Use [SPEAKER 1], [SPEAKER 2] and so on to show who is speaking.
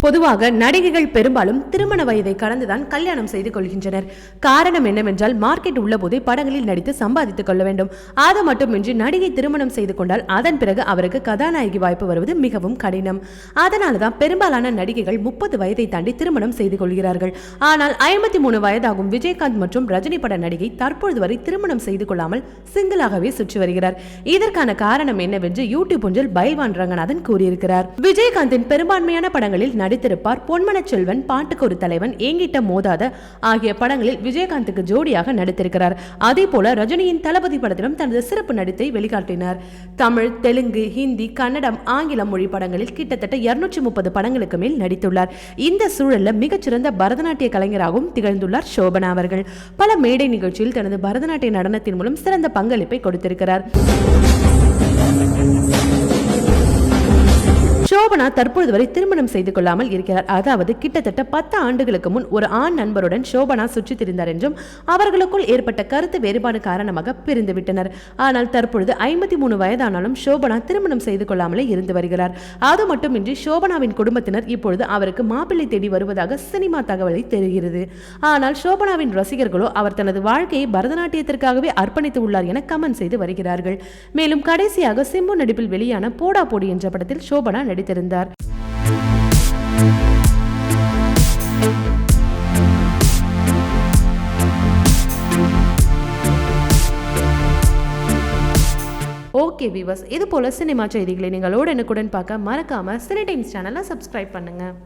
[SPEAKER 1] பொதுவாக நடிகைகள் பெரும்பாலும் திருமண வயதை கடந்துதான் கல்யாணம் செய்து கொள்கின்றனர். காரணம் என்னவென்றால் மார்க்கெட் உள்ளபோதே படங்களில் நடித்து சம்பாதித்துக் கொள்ள வேண்டும். அது மட்டுமின்றி நடிகை திருமணம் செய்து கொண்டால் அதன் பிறகு அவருக்கு கதாநாயகி வாய்ப்பு வருவது மிகவும் கடினம். அதனால தான் பெரும்பாலான நடிகைகள் முப்பது வயதை தாண்டி திருமணம் செய்து கொள்கிறார்கள். ஆனால் ஐம்பத்தி மூணு வயதாகும் விஜயகாந்த் மற்றும் ரஜினி பட நடிகை தற்பொழுது வரை திருமணம் செய்து கொள்ளாமல் சிங்கிளாகவே சுற்றி வருகிறார். இதற்கான காரணம் என்னவென்று யூடியூப் ஒன்றில் பைல்வான் ரங்கநாதன் கூறியிருக்கிறார். விஜயகாந்தின் பெரும்பான்மையான படங்களில் நடித்திருப்பார் பொன்மனச் செல்வன் பாட்டுக்கு ஒரு தலைவன் ஏங்கிட்ட மோதாத ஆகிய படங்களில் விஜயகாந்துக்கு ஜோடியாக நடித்திருக்கிறார். அதே போல ரஜினியின் தளபதி படத்திலும் தனது சிறப்பு நடித்தை வெளிக்காட்டினார். தமிழ் தெலுங்கு ஹிந்தி கன்னடம் ஆங்கிலம் மொழி படங்களில் கிட்டத்தட்ட இருநூற்றி முப்பது படங்களுக்கு மேல் நடித்துள்ளார். இந்த சூழலில் மிகச்சிறந்த பரதநாட்டிய கலைஞராகவும் திகழ்ந்துள்ளார் சோபனா அவர்கள். பல மேடை நிகழ்ச்சியில் தனது பரதநாட்டிய நடனத்தின் மூலம் சிறந்த பங்களிப்பை கொடுத்திருக்கிறார். ஷோபனா தற்பொழுது வரை திருமணம் செய்து கொள்ளாமல் இருக்கிறார். அதாவது கிட்டத்தட்ட பத்து ஆண்டுகளுக்கு முன் ஒரு ஆண் நண்பருடன் ஷோபனா சுற்றி திரிந்தார் என்றும் அவர்களுக்குள் ஏற்பட்ட கருத்து வேறுபாடு காரணமாக பிரிந்து விட்டனர். ஆனால் தற்பொழுது ஐம்பத்தி மூணு வயதானாலும் ஷோபனா திருமணம் செய்து கொள்ளாமலே இருந்து வருகிறார். அது மட்டுமின்றி ஷோபனாவின் குடும்பத்தினர் இப்பொழுது அவருக்கு மாப்பிள்ளை தேடி வருவதாக சினிமா தகவலை தெரிகிறது. ஆனால் ஷோபனாவின் ரசிகர்களோ அவர் தனது வாழ்க்கையை பரதநாட்டியத்திற்காகவே அர்ப்பணித்து உள்ளார் என கமெண்ட் செய்து வருகிறார்கள். மேலும் கடைசியாக சிம்பு நடிப்பில் வெளியான போடா போடி என்ற படத்தில் ஷோபனா நடித்து நடித்திருந்தார் ஓகே விவஸ் இது போல சினிமா செய்திகளை நீங்கள் உடனுக்குடன் பார்க்க மறக்காம சினி டைம்ஸ் சேனலை சப்ஸ்கிரைப் பண்ணுங்க.